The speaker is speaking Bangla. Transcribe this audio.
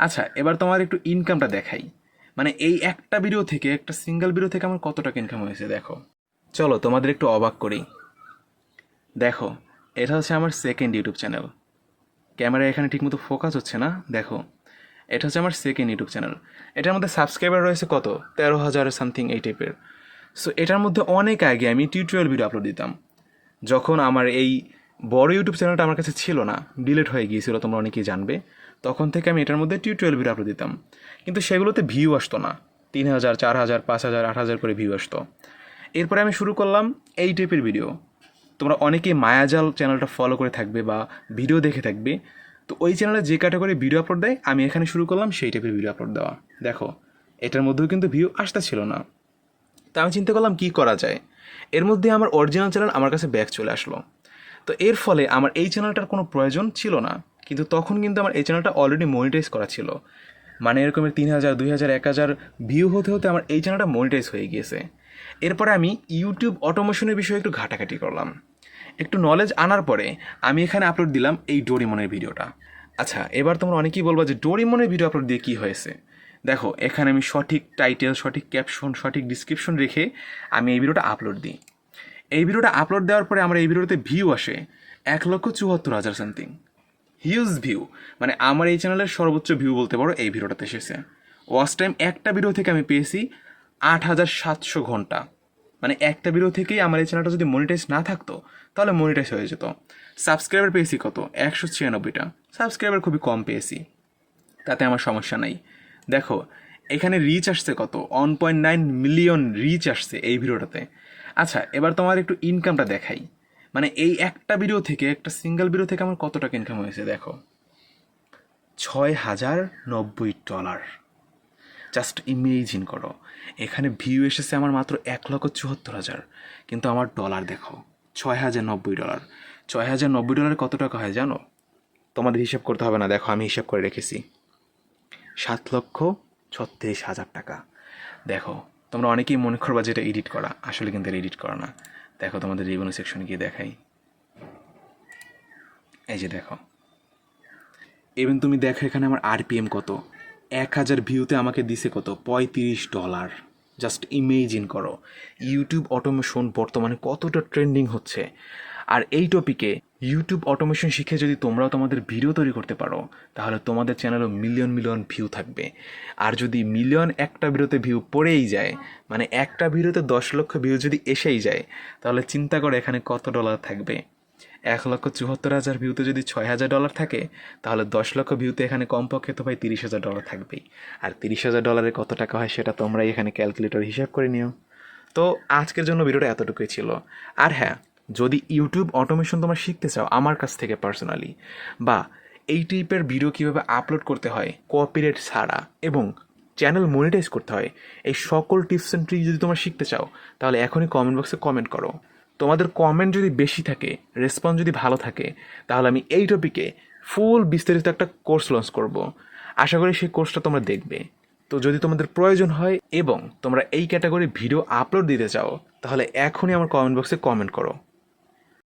আচ্ছা এবার তোমার একটু ইনকামটা দেখাই। মানে এই একটা ভিডিও থেকে, একটা সিঙ্গেল ভিডিও থেকে আমার কত টাকা ইনকাম হয়েছে, দেখো। চলো, তোমাদের একটু অবাক করি। দেখো, এটা হচ্ছে আমার সেকেন্ড ইউটিউব চ্যানেল ক্যামেরা এখানে ঠিকমতো ফোকাস হচ্ছে না, দেখো। এটা হচ্ছে আমার সেকেন্ড ইউটিউব চ্যানেল এটার মধ্যে সাবস্ক্রাইবার রয়েছে কত? তেরো হাজার সামথিং এই টাইপের সো এটার মধ্যে অনেক আগে আমি টিউটোরিয়াল ভিডিও আপলোড দিতাম। যখন আমার এই বড় ইউটিউব চ্যানেলটা আমার কাছে ছিল না ডিলেট হয়ে গিয়েছিল, তোমরা অনেকেই জানবে। তখন থেকে আমি এটার মধ্যে টিউটোরিয়াল ভিডিও আপলোড দিতাম। কিন্তু সেগুলোতে ভিউ আসতো না। তিন হাজার, চার হাজার, পাঁচ হাজার, আট হাজার করে ভিউ আসতো। এরপরে আমি শুরু করলাম এই টাইপের ভিডিও তোমরা অনেকেই মায়াজাল চ্যানেলটা ফলো করে থাকবে বা ভিডিও দেখে থাকবে। তো ওই চ্যানেলে যে ক্যাটাগরি ভিডিও আপলোড দেয়, আমি এখানে শুরু করলাম সেই টাইপের ভিডিও আপলোড দেওয়া। দেখো, এটার মধ্যেও কিন্তু ভিউ আসতে ছিল না। তা আমি চিন্তা করলাম কী করা যায়? এর মধ্যে আমার অরিজিনাল চ্যানেল আমার কাছে ব্যাক চলে আসলো। তো এর ফলে আমার এই চ্যানেলটার কোনো প্রয়োজন ছিল না, কিন্তু তখন কিন্তু আমার এই চ্যানেলটা অলরেডি মনিটাইজ করা ছিল। মানে এরকমের তিন হাজার, দুই হাজার, এক হাজার ভিউ হতে হতে আমার এই চ্যানেলটা মনিটাইজ হয়ে গিয়েছে। এরপরে আমি ইউটিউব অটোমেশনের বিষয়ে একটু ঘাটাঘাটি করলাম। একটু নলেজ আনার পরে আমি এখানে আপলোড দিলাম এই ডোরিমনের ভিডিওটা। আচ্ছা এবার তোমরা অনেকেই বলব যে ডোরিমনের ভিডিও আপলোড দিয়ে কী হয়েছে? দেখো, এখানে আমি সঠিক টাইটেল সঠিক ক্যাপশন সঠিক ডিসক্রিপশন রেখে আমি এই ভিডিওটা আপলোড দিই। এই ভিডিওটা আপলোড দেওয়ার পরে আমার এই ভিডিওতে ভিউ আসে এক লক্ষ চুয়াত্তর হাজার সামথিং হিউজ ভিউ মানে আমার এই চ্যানেলের সর্বোচ্চ ভিউ বলতে পারো, এই ভিডিওটাতে এসেছে। ওয়াচ টাইম একটা ভিডিও থেকে আমি পেয়েছি আট হাজার সাতশো ঘণ্টা। মানে একটা ভিডিও থেকেই আমার এই চ্যানেলটা যদি মনিটাইজ না থাকতো, তাহলে মনিটাইজ হয়ে যেত। সাবস্ক্রাইবার পেয়েছি কত? একশো ছিয়ানব্বইটা। সাবস্ক্রাইবার খুবই কম পেয়েছি। তাতে আমার সমস্যা নাই। দেখো, এখানে রিচ আসছে কত? One point nine million reach আসছে এই ভিডিওটাতে আচ্ছা এবার তোমার একটু ইনকামটা দেখাই। মানে এই একটা ভিডিও থেকে, একটা সিঙ্গেল ভিডিও থেকে আমার কত টাকা ইনকাম হয়েছে দেখো? ছয় হাজার নব্বই ডলার জাস্ট ইমেজিন করো, এখানে ভিউ এসেছে আমার মাত্র এক লক্ষ চুয়াত্তর হাজার। কিন্তু আমার ডলার দেখো ছয় হাজার নব্বই ডলার ছয় হাজার নব্বই ডলারে কত টাকা হয় জানো? তোমাদের হিসাব করতে হবে না, দেখো আমি হিসাব করে রেখেছি। সাত লক্ষ ছত্রিশ হাজার টাকা। দেখো তোমরা অনেকেই মনে করবা যেটা এডিট করা। আসলে কিন্তু এডিট করা না। দেখো, তোমাদের রিভিনিউ সেকশনে গিয়ে দেখাই। এই যে দেখো। ইভেন তুমি দেখো এখানে আমার আরপিএম কত। এক হাজার ভিউতে আমাকে দিছে কত? পঁয়ত্রিশ ডলার জাস্ট ইমেজিন করো। ইউটিউব অটোমেশন বর্তমানে কতটা ট্রেন্ডিং হচ্ছে। আর এই টপিকে ইউটিউব অটোমেশন শিখে যদি তোমরাও তোমাদের ভিডিও তৈরি করতে পারো, তাহলে তোমাদের চ্যানেলও মিলিয়ন মিলিয়ন ভিউ থাকবে। আর যদি মিলিয়ন একটা ভিডিওতে ভিউ পড়েই যায় মানে একটা ভিডিওতে দশ লক্ষ ভিউ যদি এসেই যায়, তাহলে চিন্তা করো এখানে কত ডলার থাকবে। এক লক্ষ চুয়াত্তর হাজার ভিউতে যদি ছয় হাজার ডলার থাকে, তাহলে দশ লক্ষ ভিউতে এখানে কমপক্ষে তো ভাই তিরিশ হাজার ডলার থাকবেই। আর তিরিশ হাজার ডলারে কত টাকা হয় সেটা তোমরাই এখানে ক্যালকুলেটর হিসাব করে নিও। তো আজকের জন্য ভিডিওটা এতটুকুই ছিল। আর হ্যাঁ যদি ইউটিউব অটোমেশন তোমরা শিখতে চাও, আমার কাছ থেকে পার্সোনালি বা এই টাইপের ভিডিও কীভাবে আপলোড করতে হয় কোঅপারেট ছাড়া, এবং চ্যানেল মনিটাইজ করতে হয়, এই সকল টিপস অ্যান্ড ট্রিক যদি তোমরা শিখতে চাও, তাহলে এখনই কমেন্ট বক্সে কমেন্ট করো। তোমাদের কমেন্ট যদি বেশি থাকে রেসপন্স যদি ভালো থাকে, তাহলে আমি এই টপিকে ফুল বিস্তারিত একটা কোর্স লঞ্চ করব। আশা করি সেই কোর্সটা তোমরা দেখবে। তো যদি তোমাদের প্রয়োজন হয় এবং তোমরা এই ক্যাটাগরি ভিডিও আপলোড দিতে চাও, তাহলে এখনই আমার কমেন্ট বক্সে কমেন্ট করো।